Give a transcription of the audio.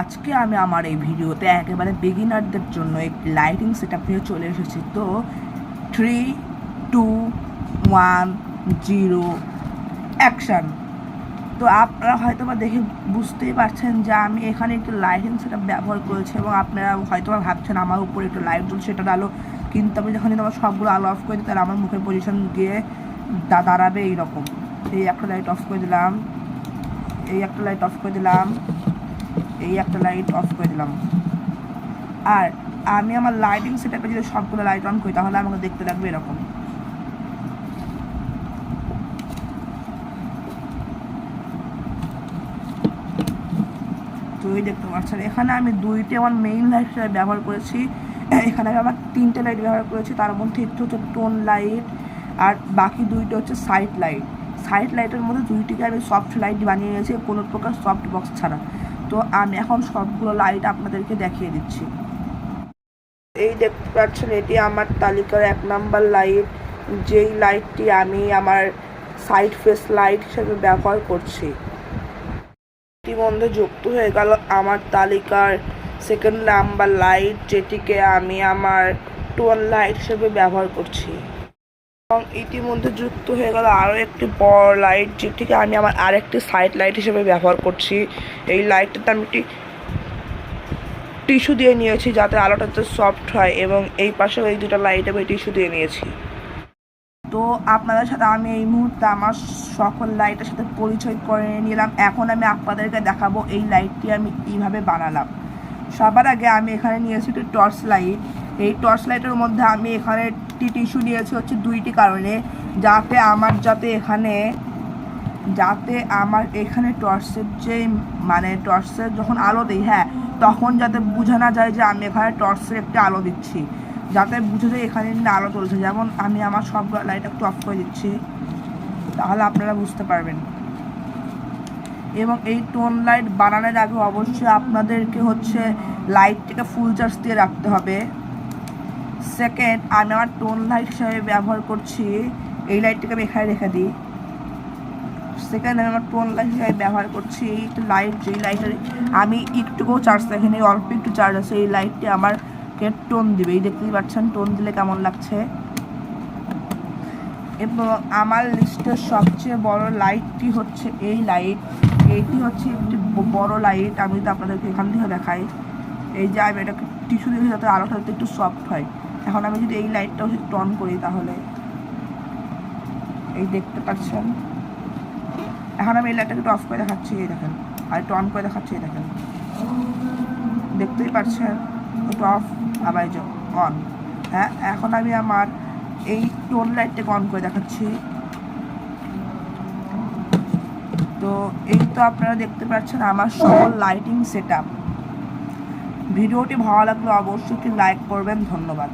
আজকে আমি আমার এই ভিডিওতে একেবারে বিগিনারদের জন্য একটি লাইটিং সেট আপ নিয়ে চলে এসেছি। তো three two one zero action তো আপনারা হয়তো বা দেখে বুঝতেই পারছেন যে আমি এখানে একটি লাইটিং সেট ব্যবহার করেছি এবং আপনারা হয়তো বা ভাবছেন আমার উপরে একটু লাইট জ্বলছে, সেটার আলো। কিন্তু আমি যখন আমার সবগুলো আলো অফ করে দিই, তাহলে আমার মুখের পজিশন গিয়ে দাঁড়াবে এইরকম। এই একটা লাইট অফ করে দিলাম। এই একটা লাইট অফ করে দিলাম। এই একটা লাইট অফ করে দিলাম। আর আমি আমার লাইটিং সেটআপে যদি সবগুলো লাইট অন করি, তাহলে আমাকে দেখতে লাগবে এরকম। তো এই দেখতে পাচ্ছেন, এখানে আমি দুইটি আমার মেইন লাইট ব্যবহার করেছি। এখানে আমি আমার তিনটে লাইট ব্যবহার করেছি, তার মধ্যে একটু হচ্ছে টোন লাইট আর বাকি দুইটা হচ্ছে সাইড লাইট সাইড লাইটের মধ্যে দুইটিকে আমি সফট লাইট বানিয়ে নিয়েছি, কোনো প্রকার সফট বক্স ছাড়া। তো আমি এখন সবগুলো লাইট আপনাদেরকে দেখিয়ে দিচ্ছি। এই দেখতে পাচ্ছেন, এটি আমার তালিকার এক নাম্বার লাইট যেই লাইটটি আমি আমার সাইড ফেস লাইট হিসেবে ব্যবহার করছি। ইতিমধ্যে যুক্ত হয়ে গেল আমার তালিকার সেকেন্ড নাম্বার লাইট যেটিকে আমি আমার টোন লাইট হিসেবে ব্যবহার করছি। এবং ইতিমধ্যে যুক্ত হয়ে গেল আরও একটি বড় লাইট যেটিকে আমি আমার আরেকটি সাইড লাইট হিসেবে ব্যবহার করছি। এই লাইটটাতে আমি একটি টিস্যু দিয়ে নিয়েছি যাতে আলোটা যাতে সফট হয় এবং এই পাশেও এই দুটো লাইট আমি টিস্যু দিয়ে নিয়েছি। তো আপনাদের সাথে আমি এই মুহূর্তে আমার সকল লাইটের সাথে পরিচয় করে নিলাম। এখন আমি আপনাদেরকে দেখাবো এই লাইটটি আমি কীভাবে বানালাম। সবার আগে আমি এখানে নিয়েছি একটি টর্চ লাইট এই টর্চ লাইটের মধ্যে আমি এখানে একটি টিস্যু নিয়েছি হচ্ছে দুইটি কারণে। যাতে আমার, যাতে এখানে, যাতে আমার এখানে টর্চের যে মানে টর্চের যখন আলো দিই হ্যাঁ তখন যাতে বোঝা না যায় যে আমি এখানে টর্চের একটি আলো দিচ্ছি। যাতে বুঝে যায় এখানে আলো চলছে যেমন আমি আমার সব লাইট একটু অফ করে দিচ্ছি, তাহলে আপনারা বুঝতে পারবেন। এবং এই টোন লাইট বানানোর আগে অবশ্যই আপনাদেরকে হচ্ছে লাইটটিকে ফুল চার্জ দিয়ে রাখতে হবে। সেকেন্ড আমি আমার টোন লাইট হিসাবে ব্যবহার করছি। এই লাইটটিকে আমি এখানে রেখে দিই। সেকেন্ড আমি আমার টোন লাইট হিসাবে ব্যবহার করছি। এই লাইট যেই লাইটের আমি একটুকুও চার্জ রাখিনি অল্প একটু চার্জ আছে, এই লাইটটি আমারকে টোন দিবে? এই দেখতেই পাচ্ছেন টোন দিলে কেমন লাগছে? এবং আমার লিস্টের সবচেয়ে বড় লাইটটি হচ্ছে এই লাইট এইটি হচ্ছে একটি বড় লাইট আমি তো আপনাদেরকে এখান থেকে দেখাই। এই যে আমি এটাকে টিস্যু দিয়ে যাতে আলোটা একটু সফট হয়। এখন আমি যদি এই লাইটটাও একটু অন করি তাহলে। এই দেখতে পাচ্ছেন? এখন আমি এই লাইটটাকে একটু অফ করে দেখাচ্ছি, এই দেখেন। আর একটু অন করে দেখাচ্ছি, এই দেখেন। দেখতেই পাচ্ছেন? একটু অফ আবার অন হ্যাঁ এখন আমি আমার এই টোন লাইটটাকে অন করে দেখাচ্ছি। তো এই তো আপনারা দেখতে পাচ্ছেন আমার সকল লাইটিং সেট ভিডিওটি ভালো লাগলে অবশ্যই লাইক করবেন ধন্যবাদ।